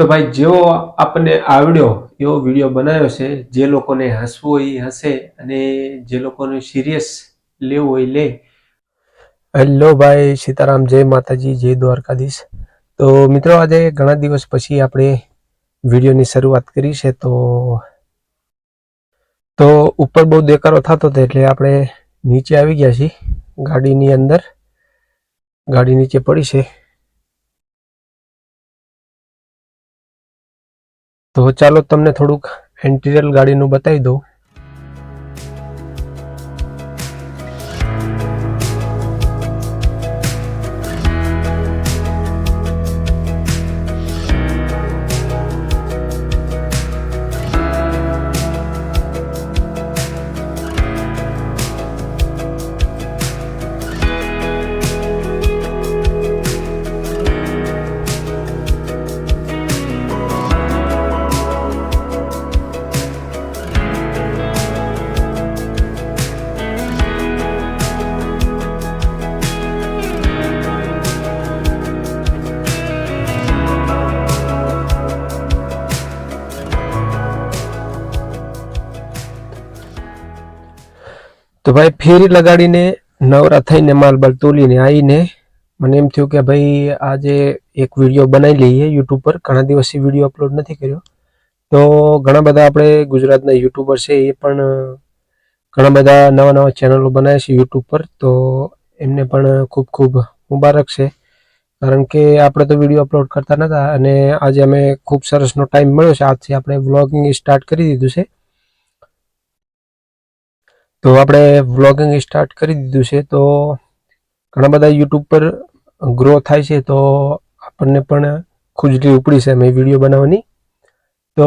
તો ભાઈ, જેવો આપણને આવડ્યો, એવો વીડિયો બનાવ્યો છે, જે લોકોને હસવું હોય હસે અને જે લોકોને સિરિયસ લેવું હોય લે. હેલો ભાઈ, સીતારામ, જય માતાજી, જય દ્વારકાધીશ. તો મિત્રો, આજે ઘણા દિવસ પછી આપણે વિડીયોની શરૂઆત કરી છે, તો તો ઉપર બહુ દેકારો થતો હતો એટલે આપણે નીચે આવી ગયા છીએ ગાડીની અંદર. ગાડી નીચે પડી છે. તો ચાલો તમને થોડુંક એન્ટિરિયલ ગાડીનું બતાવી દઉં. તો ભાઈ ફેરી લગાડીને નવરા થઈને માલ બાલ તોલીને આવીને મને એમ થયું કે ભાઈ આજે એક વીડિયો બનાવી લઈએ યુટ્યુબ પર. ઘણા દિવસથી વીડિયો અપલોડ નથી કર્યો. તો ઘણા બધા આપણે ગુજરાતના યુટ્યુબર છે એ પણ, ઘણા બધા નવા નવા ચેનલો બનાવે છે યુટ્યુબ પર. તો એમને પણ ખૂબ ખૂબ મુબારક છે. કારણ કે આપણે તો વીડિયો અપલોડ કરતા નહોતા અને આજે અમે ખૂબ સરસનો ટાઈમ મળ્યો છે. આજથી આપણે વ્લોગિંગ સ્ટાર્ટ કરી દીધું છે. તો આપણે વ્લોગિંગ સ્ટાર્ટ કરી દીધું છે, તો ઘણા બધા યુટ્યુબ પર ગ્રો થાય છે, તો આપણને પણ ખુજલી ઉપડી છે મેં વીડિયો બનાવવાની. તો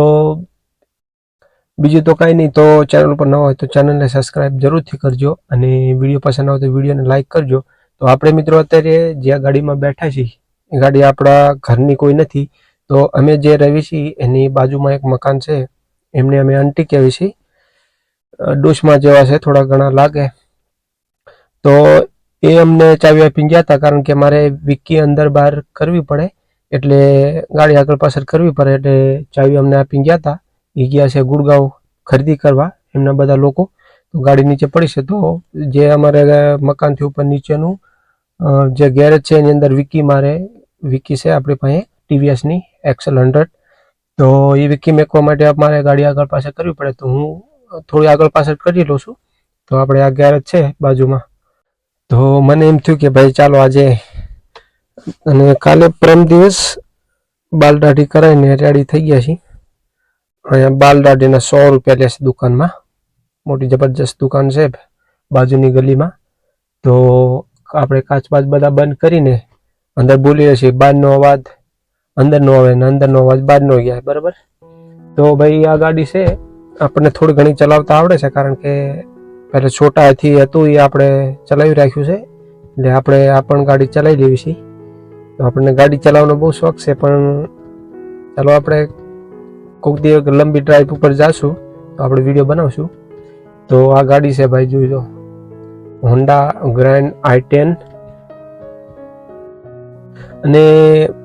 બીજું તો કાંઈ નહીં, તો ચેનલ પર ન હોય તો ચેનલને સબસ્ક્રાઈબ જરૂરથી કરજો અને વીડિયો પસંદ આવે તો વિડીયોને લાઇક કરજો. તો આપણે મિત્રો અત્યારે જ્યાં ગાડીમાં બેઠા છીએ, એ ગાડી આપણા ઘરની કોઈ નથી, તો અમે જે રહીએ છીએ એની બાજુમાં એક મકાન છે, એમને અમે આંટી કહેવી છીએ ડોશમાં જેવા છે, થોડા ઘણા લાગે. તો એ અમને ચાવી આપીને ગયા હતા, કારણ કે મારે વિકી અંદર બહાર કરવી પડે. એટલે ગાડી આગળ પાછળ કરવી પડે, એટલે ચાવી અમને આપીને ગયા હતા. એ ગયા છે ગુડગાંવ ખરીદી કરવા, એમના બધા લોકો. તો ગાડી નીચે પડી છે, તો જે અમારે મકાનથી ઉપર નીચેનું જે ગેરેજ છે, એની અંદર વિકી મારે વિકી છે આપણી પાસે, ટીવીએસની, એક્સેલ હંડ્રેડ. તો એ વિકી મેકવા માટે મારે ગાડી આગળ પાસે કરવી પડે, તો હું થોડી આગળ પાછળ કરી લઉં છું. તો આપણે આ ગેરેજ છે બાજુમાં. તો મને એમ થયું કે ભાઈ ચાલો આજે અને કાલે પરમ દિવસ બાલ દાઢી કરાવીને રેડી થઈ ગયા છીએ. અહીંયા બાલ દાઢીના સો રૂપિયા લેશે દુકાનમાં. મોટી જબરજસ્ત દુકાન છે બાજુની ગલીમાં. તો આપણે કાચ બાચ બધા બંધ કરીને અંદર બોલીએ છીએ બહારનો અવાજ. અંદરનો આવે ને અંદરનો અવાજ બહારનો ગયા, બરાબર? તો ભાઈ આ ગાડી છે આપણને થોડી ઘણી ચલાવતા આવડે છે, કારણ કે પહેલે છોટાથી હતું, એ આપણે ચલાવી રાખ્યું છે. એટલે આપણે આ પણ ગાડી ચલાવી લેવી છે. તો આપણને ગાડી ચલાવવાનો બહુ શોખ છે, પણ ચાલો આપણે કોઈક દિવસ લંબી ડ્રાઈવ ઉપર જાશું, તો આપણે વીડિયો બનાવશું. તો આ ગાડી છે ભાઈ, જોઈ લો. હોન્ડા ગ્રાન્ડ આઈ ટેન અને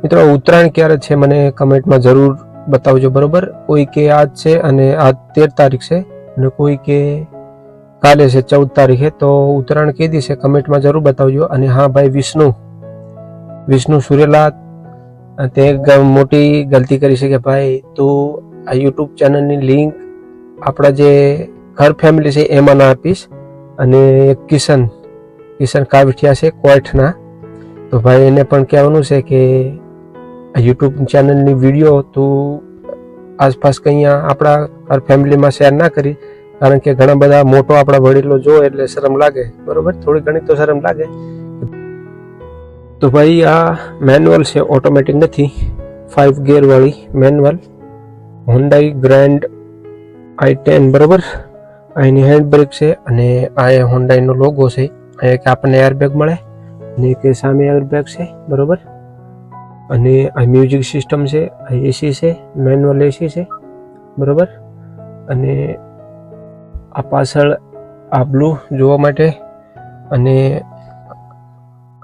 મિત્રો ઉત્તરાયણ ક્યારે છે, મને કમેન્ટમાં જરૂર બતાવજો, બરોબર? કોઈ કે આજ છે અને આજ તેર તારીખ છે અને કોઈ કે કાલે છે, ચૌદ તારીખે, તો ઉત્તરાયણ કીધી છે કમેન્ટમાં જરૂર બતાવજો. અને હા ભાઈ, વિષ્ણુ. વિષ્ણુ સુરેલા તે મોટી ગલતી કરી છે કે ભાઈ, તું આ યુટ્યુબ ચેનલની લિંક આપણા જે ઘર ફેમિલી છે એમાં ના આપીશ. અને કિશન કિશન કાવઠિયા છે, કોઈઠના. તો ભાઈ એને પણ કહેવાનું છે કે આ યુટ્યુબ ચેનલની વીડિયો તું આસપાસ કંઈ આપણા ફેમિલીમાં શેર ના કરી, કારણ કે ઘણા બધા મોટો આપણા વડીલો જો એટલે શરમ લાગે. બરોબર? થોડી ઘણી તો શરમ લાગે. તો ભાઈ, આ મેન્યુઅલ છે ઓટોમેટિક નથી. Five ગિયરવાળી manual Hyundai Grand I ten બરોબર? અહીંની એની હેન્ડ બ્રેક છે અને આ હોન્ડાઈનો લોગો છે. અહીંયા કે આપણને એરબેગ મળે અને કે સામે એરબેગ છે, બરોબર? અને આ મ્યુઝિક સિસ્ટમ છે, આ એસી છે મેન્યુઅલ એસી છે, બરોબર? અને આ પાછળ આ બ્લુ જોવા માટે અને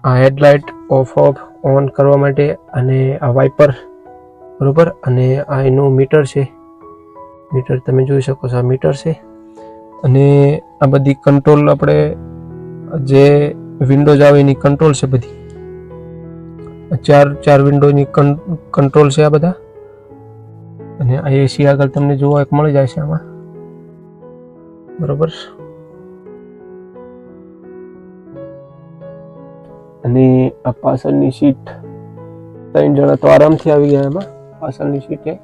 આ હેડલાઇટ ઓફ ઓફ ઓન કરવા માટે અને આ વાઇપર બરોબર? અને આ એનું મીટર છે. મીટર તમે જોઈ શકો છો, આ મીટર છે. અને આ બધી કંટ્રોલ આપણે જે વિન્ડોઝ આવે એની કંટ્રોલ છે બધી. ચાર ચાર વિન્ડોની કંટ્રોલ છે આ બધા. અને આ એસી આગળ તમને જોવા એક મળી જાય છે આમાં. બરોબર? અને આ પાછળની સીટ ત્રણ જણા તો આરામથી આવી ગયા એમાં. પાછળની સીટે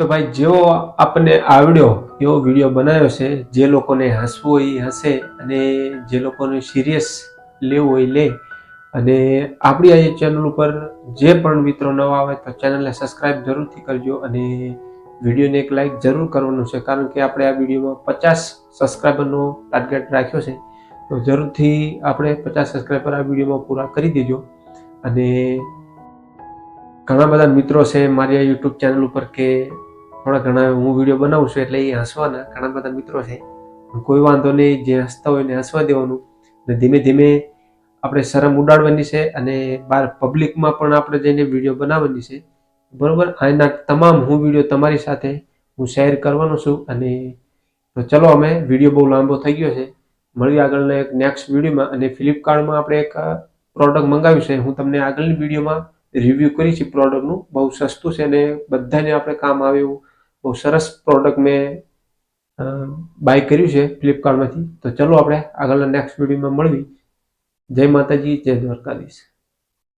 તો ભાઈ, જેવો આપણને આવડ્યો, એવો વીડિયો બનાવ્યો છે, જે લોકોને હસવું હોય એ હસે અને જે લોકોને સિરિયસ લેવું હોય લે. અને આપણી આ ચેનલ ઉપર જે પણ મિત્રો નવા આવે તો ચેનલને સબસ્ક્રાઈબ જરૂરથી કરજો અને વિડીયોને એક લાઈક જરૂર કરવાનું છે, કારણ કે આપણે આ વિડીયોમાં પચાસ સબસ્ક્રાઈબરનો ટાર્ગેટ રાખ્યો છે. તો જરૂરથી આપણે પચાસ સબસ્ક્રાઈબર આ વિડીયોમાં પૂરા કરી દેજો. અને ઘણા બધા મિત્રો છે મારી આ યુટ્યુબ ચેનલ ઉપર કે થોડા ઘણા હું વીડિયો બનાવું છું એટલે એ હસવાના ઘણા બધા મિત્રો છે. કોઈ વાંધો નહીં, જે હસતા હોય એને હસવા દેવાનું. અને ધીમે ધીમે આપણે શરમ ઉડાડવાની છે અને બહાર પબ્લિકમાં પણ આપણે જઈને વીડિયો બનાવવાની છે. બરોબર? આના તમામ હું વીડિયો તમારી સાથે હું શેર કરવાનો છું અને તો ચલો અમે વીડિયો બહુ લાંબો થઈ ગયો છે. મળીએ આગળના એક નેક્સ્ટ વિડીયોમાં અને ફ્લિપકાર્ટમાં આપણે એક પ્રોડક્ટ મંગાવ્યું છે. હું તમને આગળની વિડીયોમાં રિવ્યૂ કરી છે પ્રોડક્ટનું બહુ સસ્તું છે અને બધાને આપણે કામ આવે એવું બહુ સરસ પ્રોડક્ટ મેં બાય કર્યું છે ફ્લિપકાર્ટમાંથી તો ચલો આપણે આગળના નેક્સ્ટ વિડીયોમાં મળવી. જય માતાજી, જય દ્વારકાધીશ.